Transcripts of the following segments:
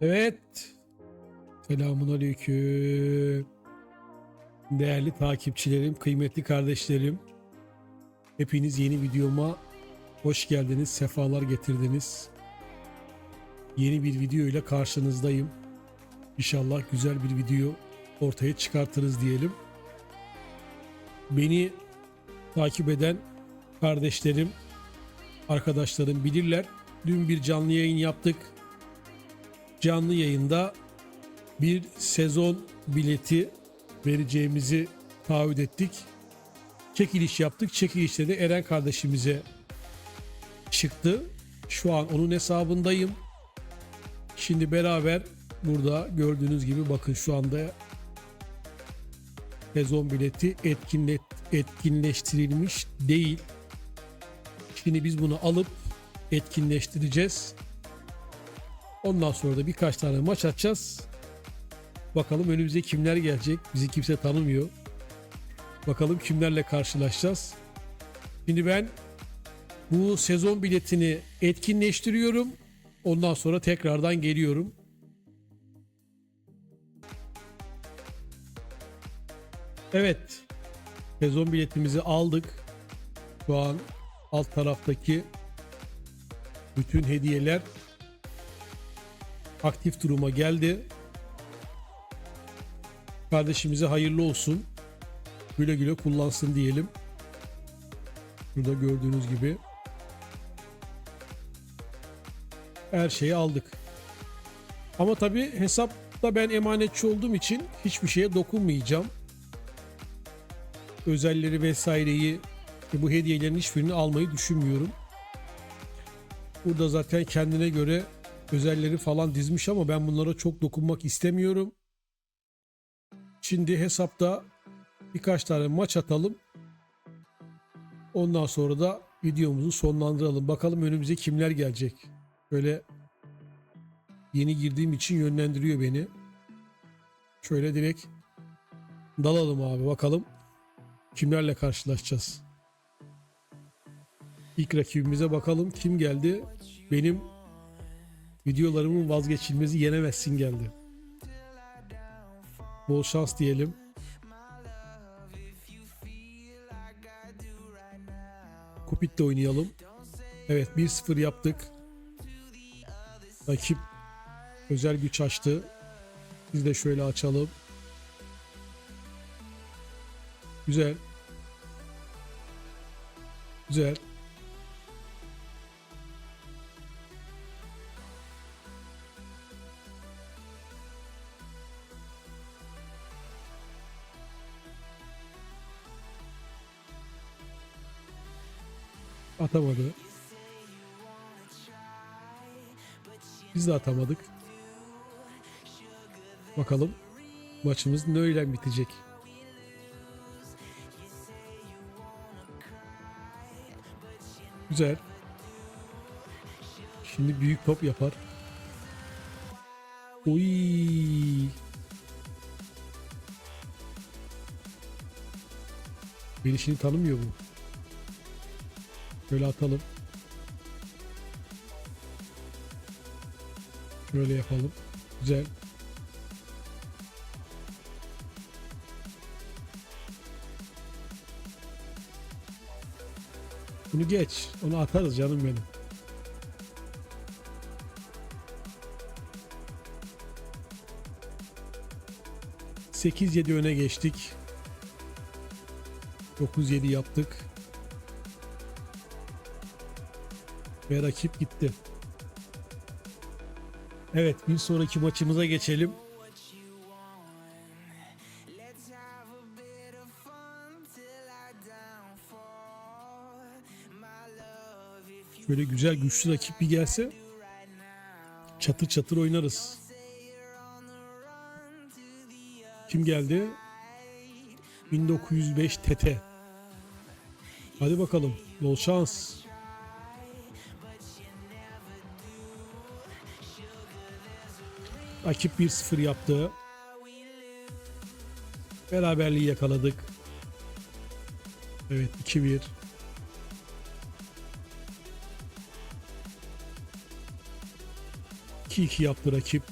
Evet. Selamun aleyküm. Değerli takipçilerim, kıymetli kardeşlerim. Hepiniz yeni videoma hoş geldiniz, sefalar getirdiniz. Yeni bir video ile karşınızdayım. İnşallah güzel bir video ortaya çıkartırız diyelim. Beni takip eden kardeşlerim, arkadaşlarım bilirler. Dün bir canlı yayın yaptık canlı yayında bir sezon bileti vereceğimizi taahhüt ettik. Çekiliş yaptık. Çekilişte de Eren kardeşimize çıktı. Şu an onun hesabındayım. Şimdi beraber burada gördüğünüz gibi bakın şu anda sezon bileti etkinlet, etkinleştirilmiş değil. Şimdi biz bunu alıp etkinleştireceğiz. Ondan sonra da birkaç tane maç atacağız. Bakalım önümüze kimler gelecek. Bizi kimse tanımıyor. Bakalım kimlerle karşılaşacağız. Şimdi ben bu sezon biletini etkinleştiriyorum. Ondan sonra tekrardan geliyorum. Evet. Sezon biletimizi aldık. Şu an alt taraftaki bütün hediyeler aktif duruma geldi. Kardeşimize hayırlı olsun. Güle güle kullansın diyelim. Burada gördüğünüz gibi her şeyi aldık. Ama tabi hesapta ben emanetçi olduğum için hiçbir şeye dokunmayacağım. Özelleri vesaireyi bu hediyelerin hiçbirini almayı düşünmüyorum. Burada zaten kendine göre özelleri falan dizmiş ama ben bunlara çok dokunmak istemiyorum. Şimdi hesapta birkaç tane maç atalım. Ondan sonra da videomuzu sonlandıralım. Bakalım önümüze kimler gelecek. Böyle yeni girdiğim için yönlendiriyor beni. Şöyle direkt dalalım abi bakalım kimlerle karşılaşacağız. İlk rakibimize bakalım kim geldi. Benim videolarımın vazgeçilmezi yenemezsin geldi. Bol şans diyelim. Kupit'te oynayalım. Evet 1-0 yaptık. Rakip özel güç açtı. Biz de şöyle açalım. Güzel. Güzel. Atamadı. Biz de atamadık. Bakalım maçımız ne bitecek. Güzel. Şimdi büyük top yapar. Oy. Beni şimdi tanımıyor bu. Şöyle atalım. Şöyle yapalım. Güzel. Bunu geç. Onu atarız canım benim. Sekiz yedi öne geçtik. 9-7 yaptık. Ve rakip gitti. Evet bir sonraki maçımıza geçelim. Şöyle güzel güçlü rakip bir gelse çatır çatır oynarız. Kim geldi? 1905 TT. Hadi bakalım. Bol şans. Rakip 1-0 yaptı. Beraberliği yakaladık. Evet 2-1. iki yaptı rakip.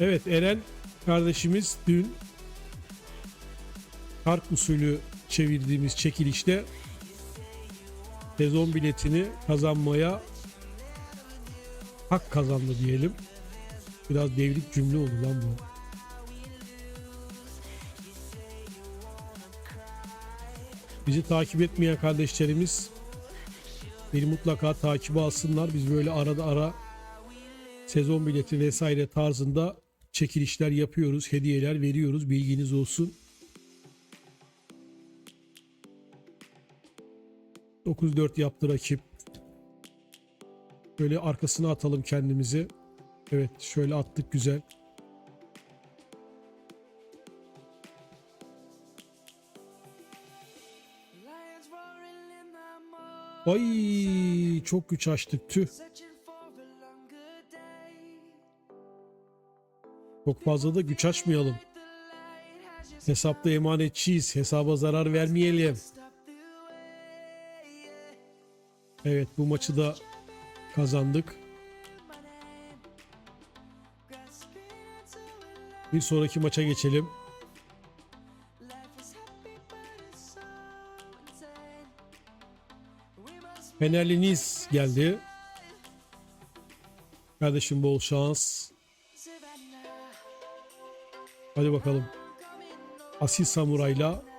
Evet Eren kardeşimiz dün Karp usulü çevirdiğimiz çekilişte sezon biletini kazanmaya hak kazandı diyelim. Biraz devrik cümle oldu lan bu. Bizi takip etmeyen kardeşlerimiz beni mutlaka takibe alsınlar. Biz böyle arada ara sezon bileti vesaire tarzında çekilişler yapıyoruz, hediyeler veriyoruz. Bilginiz olsun. 9-4 yaptı rakip. Böyle arkasına atalım kendimizi. Evet şöyle attık güzel. Ay çok güç açtık tüh. Çok fazla da güç açmayalım. Hesapta emanetçiyiz. Hesaba zarar vermeyelim. Evet bu maçı da kazandık. Bir sonraki maça geçelim. Fenerli Niz geldi. Kardeşim bol şans. Hadi bakalım. Asil Samuray'la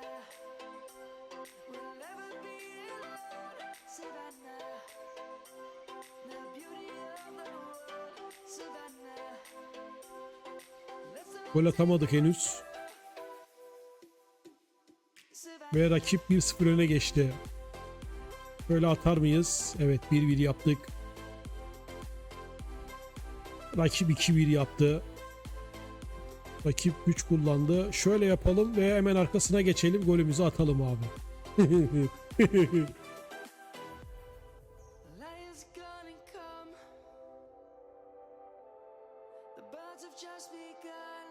gol atamadık henüz. Ve rakip 1-0 öne geçti. Böyle atar mıyız? Evet 1-1 yaptık. Rakip 2-1 yaptı. Rakip güç kullandı. Şöyle yapalım ve hemen arkasına geçelim. Golümüzü atalım abi. The birds have just begun.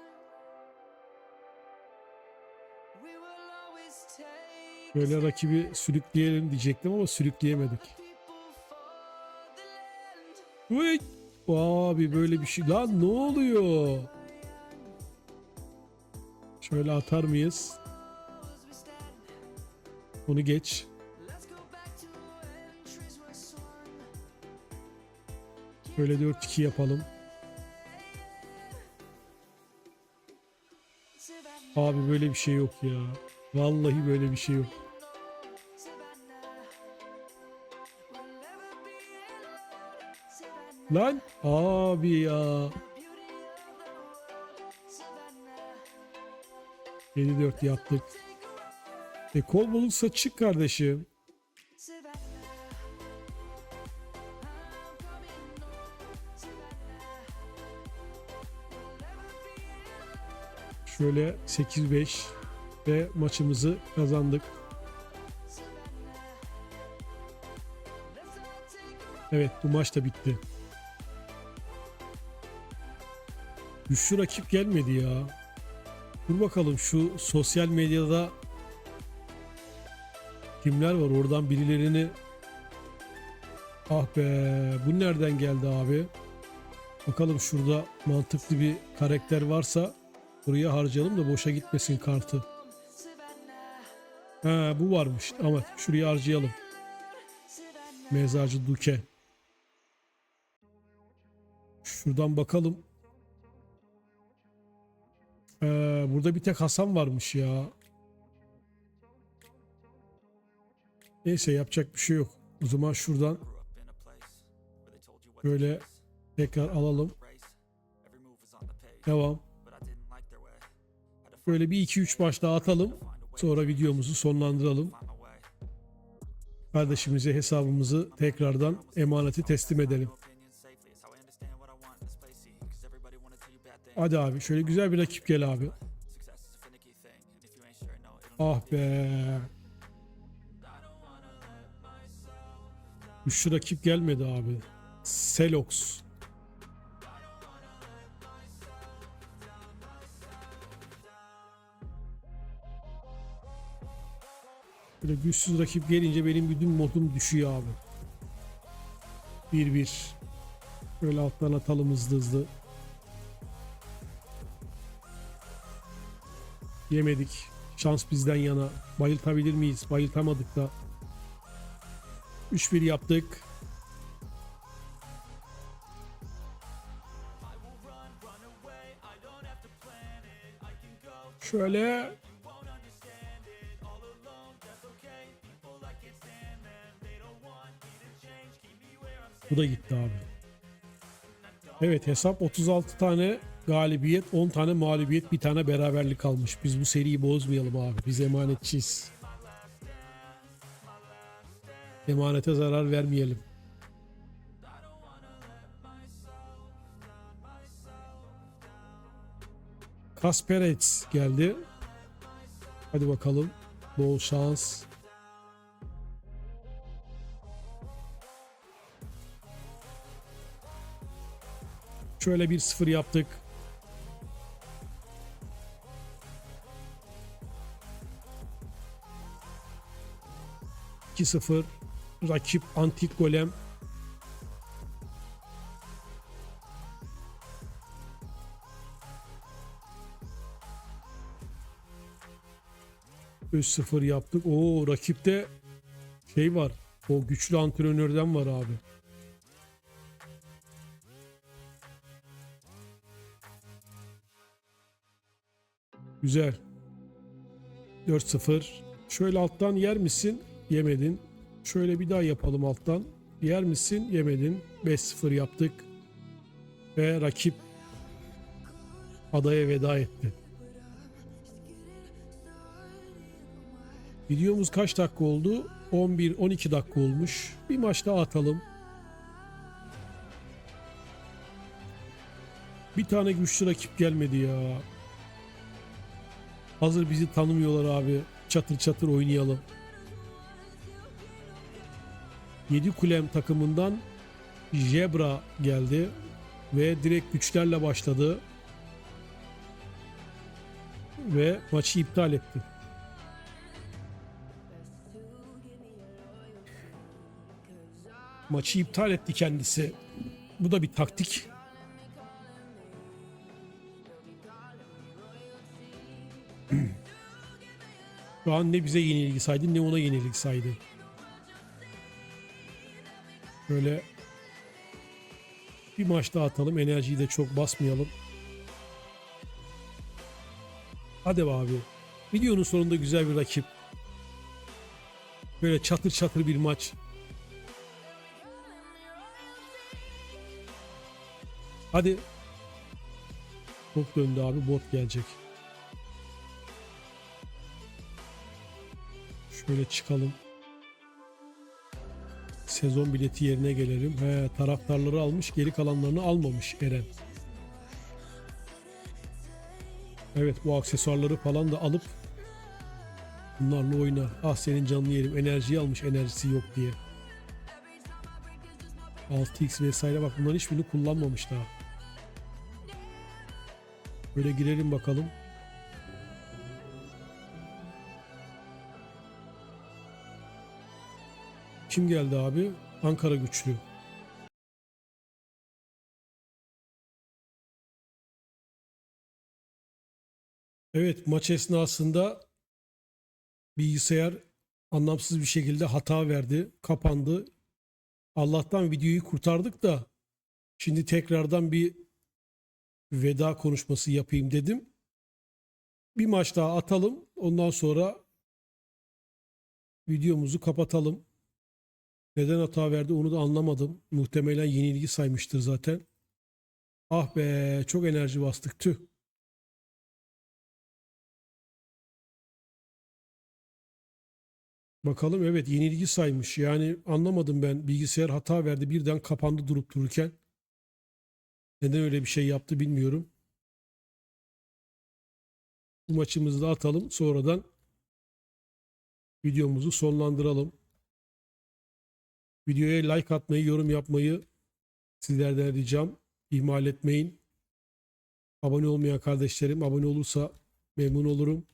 We will always take Böyle rakibi sürükleyelim diyecektim ama sürükleyemedik. Uy! Abi böyle bir şey. Lan ne oluyor? Şöyle atar mıyız? Onu geç. let's go back Abi böyle bir şey yok ya. Vallahi böyle bir şey yok. Lan abi ya. Beauty of the world, Savannah. 7-4 yaptık. E kol bulursa çık kardeşim. Şöyle 8-5 ve maçımızı kazandık. Evet bu maç da bitti. Güçlü rakip gelmedi ya. Dur bakalım şu sosyal medyada kimler var oradan birilerini Ah be bu nereden geldi abi? Bakalım şurada mantıklı bir karakter varsa buraya harcayalım da boşa gitmesin kartı. Ha bu varmış ama şuraya harcayalım. Mezarcı Duke. Şuradan bakalım. Ee, burada bir tek Hasan varmış ya. Neyse yapacak bir şey yok. O zaman şuradan böyle tekrar alalım. Devam. Böyle bir 2-3 maç daha atalım. Sonra videomuzu sonlandıralım. Kardeşimize hesabımızı tekrardan emaneti teslim edelim. Hadi abi şöyle güzel bir rakip gel abi. Ah be. Güçlü rakip gelmedi abi. Selox. Böyle güçsüz rakip gelince benim bütün modum düşüyor abi. 1-1. Böyle alttan atalım hızlı hızlı. Yemedik. Şans bizden yana. Bayıltabilir miyiz? Bayıltamadık da. 3-1 yaptık. Şöyle Bu da gitti abi. Evet hesap 36 tane galibiyet, 10 tane mağlubiyet, bir tane beraberlik kalmış. Biz bu seriyi bozmayalım abi. Biz emanetçiyiz. Emanete zarar vermeyelim. Kasperets geldi. Hadi bakalım. Bol şans. Şöyle bir sıfır yaptık. İki sıfır. Rakip antik golem. Üç sıfır yaptık. Oo rakipte şey var. O güçlü antrenörden var abi. Güzel. 4-0. Şöyle alttan yer misin? Yemedin. Şöyle bir daha yapalım alttan. Yer misin? Yemedin. 5-0 yaptık. Ve rakip adaya veda etti. Videomuz kaç dakika oldu? 11-12 dakika olmuş. Bir maç daha atalım. Bir tane güçlü rakip gelmedi ya. Hazır bizi tanımıyorlar abi. Çatır çatır oynayalım. 7 kulem takımından Jebra geldi ve direkt güçlerle başladı ve maçı iptal etti. Maçı iptal etti kendisi. Bu da bir taktik. Şu an ne bize yenilgi saydı ne ona yenilgi saydı. Böyle bir maç daha atalım. Enerjiyi de çok basmayalım. Hadi be abi. Videonun sonunda güzel bir rakip. Böyle çatır çatır bir maç. Hadi. Çok döndü abi. Bot gelecek. Şöyle çıkalım. Sezon bileti yerine gelelim. He, taraftarları almış, geri kalanlarını almamış Eren. Evet bu aksesuarları falan da alıp bunlarla oynar. Ah senin canını yerim. Enerjiyi almış enerjisi yok diye. 6x vesaire bak bunların hiçbirini kullanmamış daha. Böyle girelim bakalım. Kim geldi abi? Ankara güçlü. Evet maç esnasında bilgisayar anlamsız bir şekilde hata verdi. Kapandı. Allah'tan videoyu kurtardık da şimdi tekrardan bir veda konuşması yapayım dedim. Bir maç daha atalım. Ondan sonra videomuzu kapatalım. Neden hata verdi onu da anlamadım. Muhtemelen yenilgi saymıştır zaten. Ah be çok enerji bastık tüh. Bakalım evet yenilgi saymış. Yani anlamadım ben. Bilgisayar hata verdi birden kapandı durup dururken. Neden öyle bir şey yaptı bilmiyorum. Bu maçımızı da atalım. Sonradan videomuzu sonlandıralım. Videoya like atmayı, yorum yapmayı sizlerden ricam. İhmal etmeyin. Abone olmayan kardeşlerim abone olursa memnun olurum.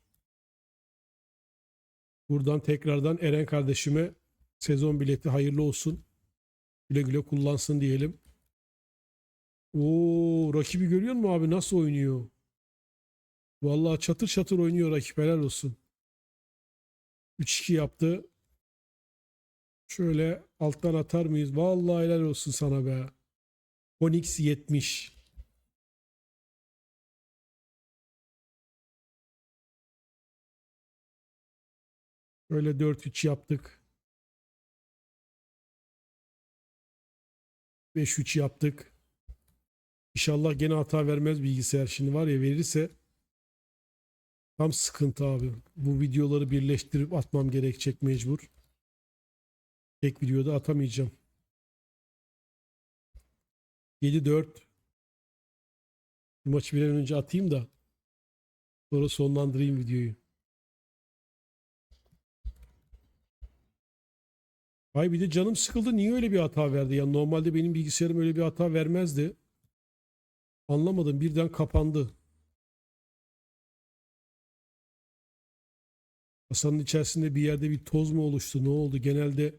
Buradan tekrardan Eren kardeşime sezon bileti hayırlı olsun. Güle güle kullansın diyelim. Oo, rakibi görüyor musun abi nasıl oynuyor? Vallahi çatır çatır oynuyor rakip helal olsun. 3-2 yaptı. Şöyle alttan atar mıyız? Vallahi helal olsun sana be. Onyx 70. Böyle 4-3 yaptık. 5-3 yaptık. İnşallah gene hata vermez bilgisayar. Şimdi var ya verirse tam sıkıntı abi. Bu videoları birleştirip atmam gerekecek mecbur. Tek videoda atamayacağım. 7-4 Bu maçı bir an önce atayım da sonra sonlandırayım videoyu. Ay bir de canım sıkıldı. Niye öyle bir hata verdi? Ya normalde benim bilgisayarım öyle bir hata vermezdi. Anlamadım. Birden kapandı. Kasanın içerisinde bir yerde bir toz mu oluştu? Ne oldu? Genelde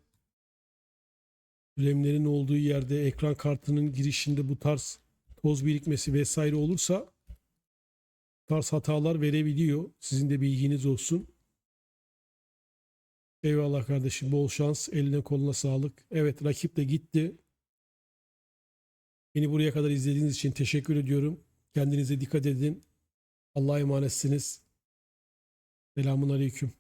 RAM'lerin olduğu yerde ekran kartının girişinde bu tarz toz birikmesi vesaire olursa tarz hatalar verebiliyor. Sizin de bilginiz olsun. Eyvallah kardeşim. Bol şans. Eline koluna sağlık. Evet rakip de gitti. Beni buraya kadar izlediğiniz için teşekkür ediyorum. Kendinize dikkat edin. Allah'a emanetsiniz. Selamun Aleyküm.